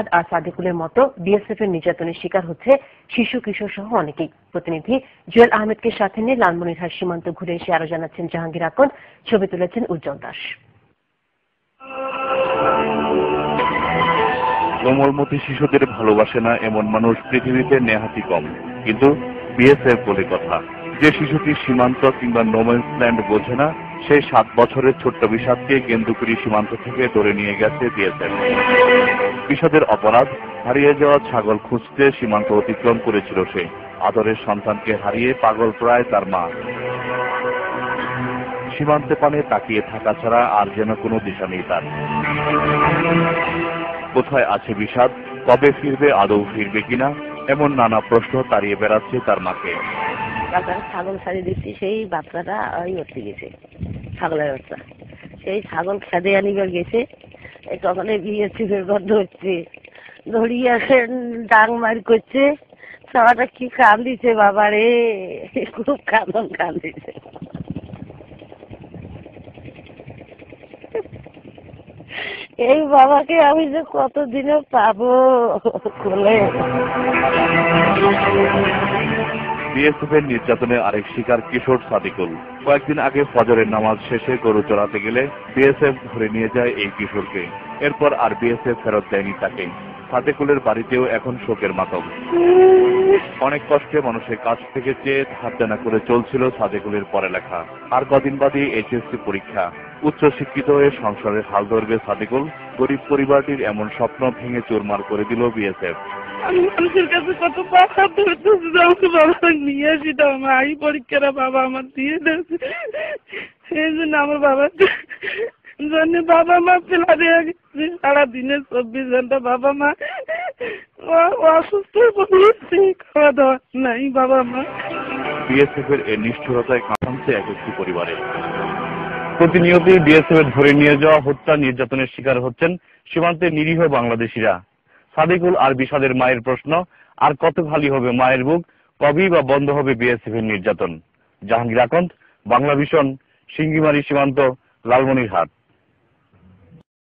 আসাদ আর সাদিকুলের মতো বিএসএফ এর নির্যাতনের শিকার হচ্ছে শিশু, কিশোর সহ অনেকেই। প্রতিনিধি জুয়েল আহমেদকে সাথে নিয়ে লালমনিরহাট সীমান্ত ঘুরে এসে আরও জানাচ্ছেন জাহাঙ্গীর আকন্দ ছবি তুলেছেন উজ্জ্বল দাস। কোমলমতি শিশুদের ভালোবাসে না এমন মানুষ পৃথিবীতে নেহাতি কম। কিন্তু বিএসএফ বলে কথা, যে শিশুটি সীমান্ত কিংবা নোম্যান্স ল্যান্ড বোঝে না সেই সাত বছরের ছোট্ট বিষাদকে কেন্দ্রপুরী সীমান্ত থেকে ধরে নিয়ে গেছে বিএসএফ। বিষাদের অপরাধ হারিয়ে যাওয়া ছাগল খুঁজতে সীমান্ত অতিক্রম করেছিল সে। আদরের সন্তানকে হারিয়ে পাগল প্রায় তার মা। সীমান্তে পানে তাকিয়ে থাকা ছাড়া আর যেন কোনো দিশা নেই তার। কোথায় আছে বিষাদ? কবে ফিরবে, আদৌ ফিরবে কিনা? এমন নানা প্রশ্ন তাড়িয়ে বেড়াচ্ছে তার মাকে। তারপরে ছাগল ছাড়িয়ে দিচ্ছি, সেই বাচ্চাটা ওই উঠতে গেছে, ছাগলের বাচ্চা। সেই ছাগল খেদে আনিবার গেছে তখন এই বিয়ে চিপের ঘর ধরছে, ধরিয়ে ডাং মার করছে সবাটা কি কান দিছে বাবা রে, খুব কান্দন কান দিছে এই বাবাকে আমি যে কতদিনে পাবো কোলে বিএসএফ এর নির্যাতনে আরেক শিকার কিশোর সাদিকুল। কয়েকদিন আগে ফজরের নামাজ শেষে গরু চড়াতে গেলে বিএসএফ ধরে নিয়ে যায় এই কিশোরকে। এরপর আর বিএসএফ ফেরত দেয়নি তাকে। সাদিকুলের বাড়িতেও এখন শোকের মাতম। অনেক কষ্টে মানুষের কাছ থেকে চেয়ে ধার দেনা করে চলছিল সাদেকুলের পড়ালেখা। আর কদিন বাদে এইচএসসি পরীক্ষা। উচ্চ শিক্ষিত হয়ে সংসারের হাল ধরবে সাদিকুল। গরিব পরিবারটির এমন স্বপ্ন ভেঙে চুরমার করে দিল বিএসএফ। আমি মানুষের কাছে কত বাসা ধরতেছি যে আমাকে বাবা নিয়ে আসি তো আমার আই পরীক্ষাটা বাবা আমার দিয়ে দিয়েছে। সেই জন্য আমার বাবার জন্য বাবা মা ফেলা দিয়ে গেছে সারাদিনে চব্বিশ ঘণ্টা বাবা মা অসুস্থ পড়েছে খাওয়া দাওয়া নাই বাবা মা। বিএসএফ এর নিষ্ঠুরতায় কাঁপাচ্ছে এক একটি পরিবারে। প্রতিনিয়তই বিএসএফ এর ধরে নিয়ে যাওয়া, হত্যা, নির্যাতনের শিকার হচ্ছেন সীমান্তে নিরীহ বাংলাদেশিরা। সাদিকুল আর বিষাদের মায়ের প্রশ্ন, আর কত খালি হবে মায়ের বুক? কবেই বা বন্ধ হবে বিএসএফ এর নির্যাতন? জাহাঙ্গীর আকন্দ, বাংলা ভীষণ, সিঙ্গিমারি সীমান্ত, লালমনিরহাট।